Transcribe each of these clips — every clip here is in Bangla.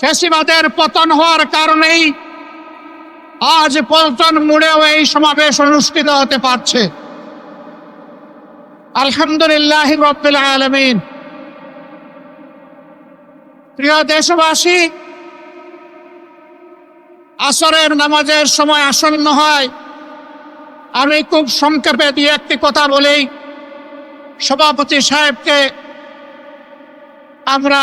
ফেসিবাদের পতন হওয়ার কারণেই আজ পল্টন মুড়েও এই সমাবেশ অনুষ্ঠিত হতে পারছে। আলহামদুলিল্লাহ রব্বিল আলমিন। প্রিয় দেশবাসী, আসরের নামাজের সময় আসন্ন হয়। আমি খুব সংক্ষেপে দিয়ে একটি কথা বলেই সভাপতি সাহেবকে আমরা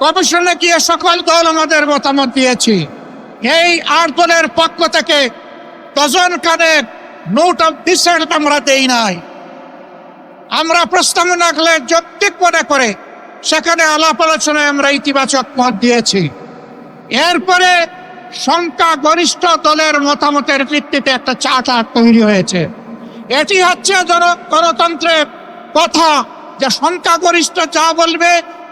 কমিশনে গিয়ে সকল দল আমাদের মতামত দিয়েছি? এই আট দলের পক্ষ থেকে ডজন কানের নোট অফ ডিসেন্ট আমরা দেই নাই। আমরা প্রস্তাবনা রাখলে যৌক্তিক মনে করে সেখানে আলাপ আলোচনায় আমরা ইতিবাচক মত দিয়েছি। এরপরে সংখ্যা গরিষ্ঠ দলের মতামতের ভিত্তিতে একটা চার্টার তৈরি হয়েছে। এটি হচ্ছে গণতন্ত্রের কথা যে সংখ্যাগরিষ্ঠ যা বলবে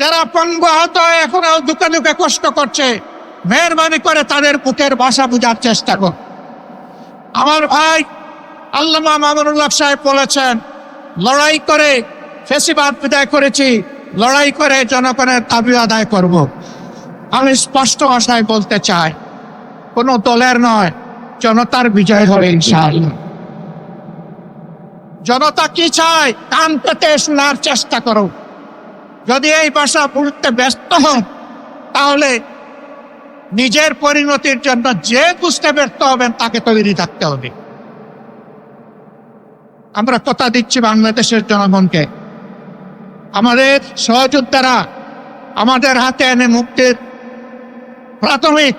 যারা পঙ্গু আহত হয়ে, এখনও দুঃখে দুঃখে কষ্ট করছে। মেহরবানি করে তাদের বুকের ভাষা বোঝার চেষ্টা কর। আমার ভাই আল্লামা মামুনুল্লাহ সাহেব বলেছেন, লড়াই করে ফেসিবাদ বিদায় করেছি, লড়াই করে জনগণের দাবি আদায় করব। আমি স্পষ্ট ভাষায় বলতে চাই, কোনো দলের নয়, জনতার বিজয় হবে ইনশাআল্লাহ। জনতা কি চায়? কান পেতে শোনার চেষ্টা করো। যদি এই ভাষা বুঝতে ব্যস্ত হন তাহলে নিজের পরিণতির জন্য যে বুঝতে ব্যর্থ হবেন, তাকে তৈরি থাকতে হবে। আমরা কথা দিচ্ছি বাংলাদেশের জনগণকে। আমাদের সহযোদ্ধারা আমাদের হাতে এনে মুক্তির প্রাথমিক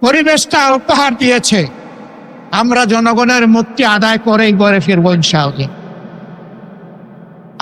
পরিবেশটা উপহার দিয়েছে। আমরা জনগণের মুক্তি আদায় করেই গড়ে ফিরবো ইনশাআল্লাহ।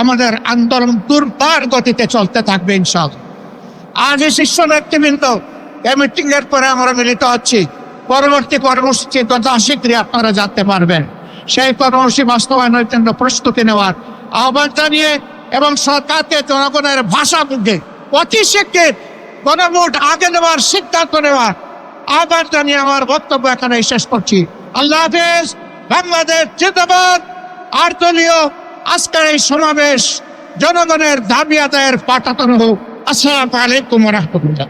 আমাদের আন্দোলন দুর্বার গতিতে চলতে থাকবে ইনশাল আজ এই শীর্ষ নেতৃবৃন্দ এই মিটিং এর পরে আমরা মিলিত হচ্ছি। পরবর্তী কর্মসূচি তথা শীঘ্রই আপনারা জানতে পারবেন। সেই কর্মসূচি বাস্তবায়নের জন্য প্রস্তুতি নেওয়ার আহ্বান জানিয়ে এবং সরকারকে জনগণের ভাষা বুঝে অতি শিক্ষিত গণভোট আগে নেওয়ার সিদ্ধান্ত নেওয়ার আহ্বান জানিয়ে আমার বক্তব্য এখানে শেষ করছি। আল্লাহ হাফেজ, বাংলাদেশ জিন্দাবাদ। আটদলীয় আজকের এই সমাবেশ জনগণের দাবি আদায়ের পাঠাতন হোক। আসসালামু আলাইকুম রহমতুল্লাহ।